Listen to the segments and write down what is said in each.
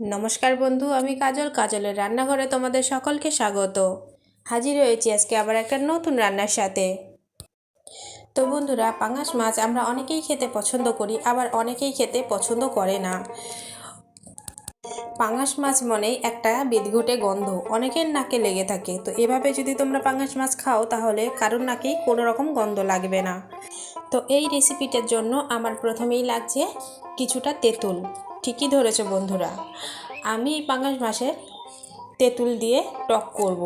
নমস্কার বন্ধু, আমি কাজল। কাজলের রান্নাঘরে তোমাদের সকলকে স্বাগত। হাজির হয়েছি আজকে আবার একটা নতুন রান্নার সাথে। তো বন্ধুরা, পাঙাশ মাছ আমরা অনেকেই খেতে পছন্দ করি, আবার অনেকেই খেতে পছন্দ করে না। পাঙাশ মাছ মনেই একটা বিদঘুটে গন্ধ, অনেকের নাকে লেগে থাকে। তো এভাবে যদি তোমরা পাঙাশ মাছ খাও, তাহলে কারোর নাকেই কোনো রকম গন্ধ লাগবে না। তো এই রেসিপিটার জন্য আমার প্রথমেই লাগছে কিছুটা তেঁতুল। ঠিকই ধরেছে বন্ধুরা। আমি এই পাঙাশ মাছের তেঁতুল দিয়ে টক করব।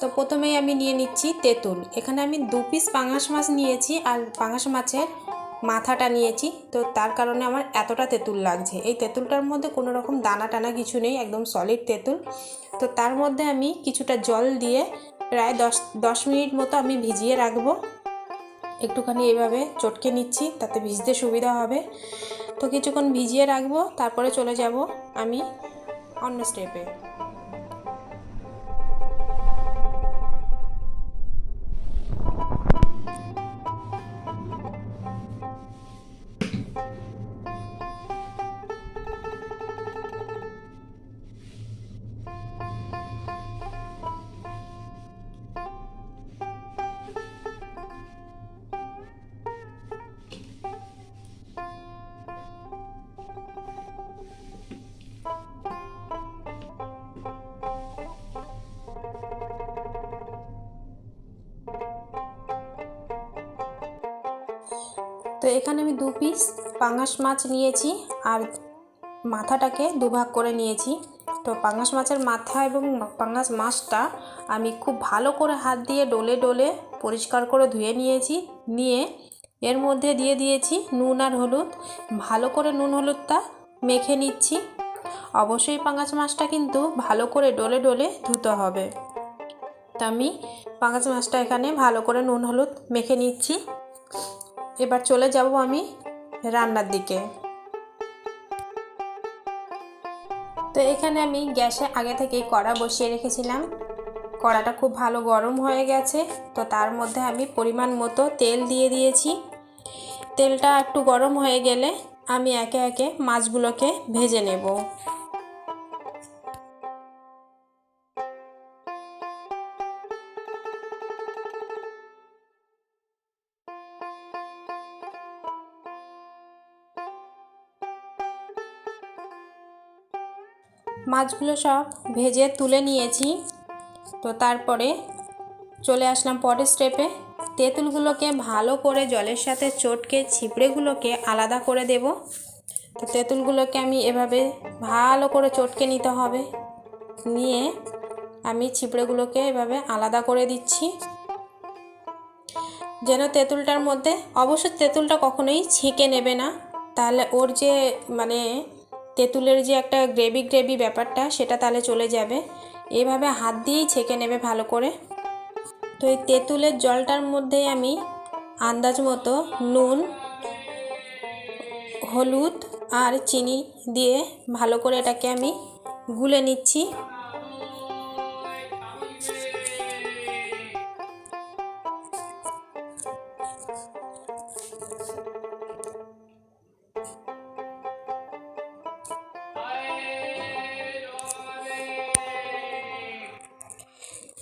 তো প্রথমেই আমি নিয়ে নিচ্ছি তেঁতুল। এখানে আমি দু পিস পাঙাশ মাছ নিয়েছি আর পাঙাশ মাছের মাথাটা নিয়েছি। তো তার কারণে আমার এতটা তেঁতুল লাগছে। এই তেঁতুলটার মধ্যে কোনো রকম দানা টানা কিছু নেই, একদম সলিড তেঁতুল। তো তার মধ্যে আমি কিছুটা জল দিয়ে প্রায় দশ দশ মিনিট মতো আমি ভিজিয়ে রাখব। একটুখানি এভাবে চটকে নিচ্ছি, তাতে ভিজতে সুবিধা হবে। তো কিছুক্ষণ ভিজিয়ে রাখব, তারপরে চলে যাব আমি অন্য স্টেপে এখানে আমি দু পিস পাঙাশ মাছ নিয়েছি আর মাথাটাকে দুভাগ করে নিয়েছি। তো পাঙাশ মাছের মাথা এবং পাঙাশ মাছটা আমি খুব ভালো করে হাত দিয়ে ডলে ডলে পরিষ্কার করে ধুয়ে নিয়েছি। নিয়ে এর মধ্যে দিয়ে দিয়েছি নুন আর হলুদ। ভালো করে নুন হলুদটা মেখে নিচ্ছি। অবশ্যই পাঙাশ মাছটা কিন্তু ভালো করে ডলে ডলে ধুতে হবে। তা আমি পাঙাশ মাছটা এখানে ভালো করে নুন হলুদ মেখে নিচ্ছি। এবার চলে যাব আমি রান্নার দিকে। তো এখানে আমি গ্যাসে আগে থেকেই কড়া বসিয়ে রেখেছিলাম। কড়াটা খুব ভালো গরম হয়ে গেছে, তো তার মধ্যে আমি পরিমাণ মতো তেল দিয়ে দিয়েছি। তেলটা একটু গরম হয়ে গেলে আমি একে একে মাছগুলোকে ভেজে নেব। মাছগুলো সব ভেজে তুলে নিয়েছি। তো তারপরে চলে আসলাম পরের স্টেপে তেঁতুলগুলোকে ভালো করে জলের সাথে চটকে ছিপড়েগুলোকে আলাদা করে দেব। তো তেঁতুলগুলোকে আমি এভাবে ভালো করে চটকে নিতে হবে। নিয়ে আমি ছিপড়েগুলোকে এভাবে আলাদা করে দিচ্ছি। যেন তেঁতুলটার মধ্যে, অবশ্য তেঁতুলটা কখনোই ছেঁকে নেবে না। তাহলে ওর যে মানে তেঁতুলের যে একটা গ্রেভি গ্রেভি ব্যাপারটা, সেটা তাহলে চলে যাবে। এভাবে হাত দিয়েই ছেঁকে নেবে ভালো করে। তো এই তেঁতুলের জলটার মধ্যে আমি আন্দাজ মতো নুন, হলুদ আর চিনি দিয়ে ভালো করে এটাকে আমি গুলে নিচ্ছি।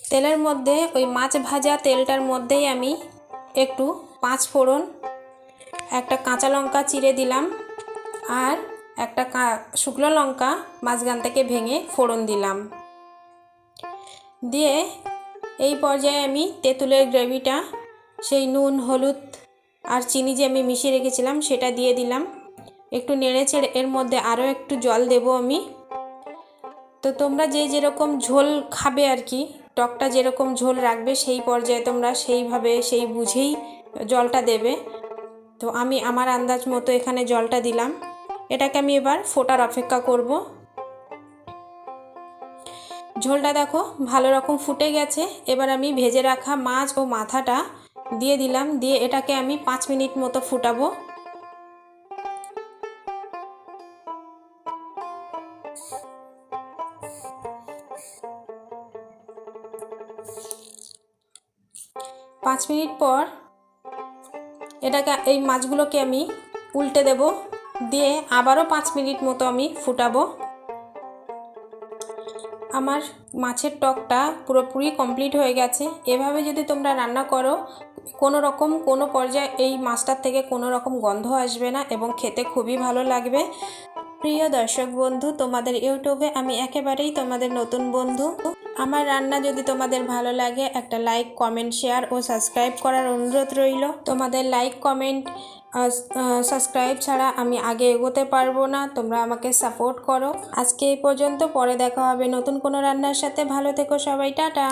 তেলের মধ্যে, ওই মাছ ভাজা তেলটার মধ্যেই আমি একটু পাঁচ ফোড়ন, একটা কাঁচা লঙ্কা চিড়ে দিলাম আর একটা শুকনো লঙ্কা মাঝখান থেকে ভেঙে ফোড়ন দিলাম। দিয়ে এই পর্যায়ে আমি তেঁতুলের গ্রেভিটা, সেই নুন, হলুদ আর চিনি যে আমি মিশিয়ে রেখেছিলাম সেটা দিয়ে দিলাম। একটু নেড়ে চেড়ে এর মধ্যে আরও একটু জল দেবো আমি। তো তোমরা যে যেরকম ঝোল খাবে আর কি টকটা যেরকম ঝোল রাখবে, সেই পর্যায়ে তোমরা সেইভাবে, সেই বুঝেই জলটা দেবে। তো আমি আমার আন্দাজ মতো এখানে জলটা দিলাম। এটাকে আমি এবার ফোটার অপেক্ষা করব। ঝোলটা দেখো ভালো রকম ফুটে গেছে। এবার আমি ভেজে রাখা মাছ ও মাথাটা দিয়ে দিলাম। দিয়ে এটাকে আমি পাঁচ মিনিট মতো ফুটাবো। পাঁচ মিনিট পর এটাকে, এই মাছগুলোকে আমি উল্টে দেব। দিয়ে আবারও পাঁচ মিনিট মতো আমি ফুটাবো। আমার মাছের টকটা পুরোপুরি কমপ্লিট হয়ে গেছে। এভাবে যদি তোমরা রান্না করো, কোনো রকম, কোনো পর্যায়ে এই মাছটার থেকে কোনো রকম গন্ধ আসবে না এবং খেতে খুবই ভালো লাগবে। প্রিয় দর্শক বন্ধু, তোমাদের ইউটিউবে আমি একেবারেই তোমাদের নতুন বন্ধু। আমার রান্না যদি তোমাদের ভালো লাগে, একটা লাইক কমেন্ট শেয়ার ও সাবস্ক্রাইব করার অনুরোধ রইল। তোমাদের লাইক কমেন্ট সাবস্ক্রাইব ছাড়া আমি আগে এগোতে পারব না। তোমরা আমাকে সাপোর্ট করো। আজকে এই পর্যন্ত, পরে দেখা হবে নতুন কোনো রান্নার সাথে। ভালো থেকো সবাই, টাটা।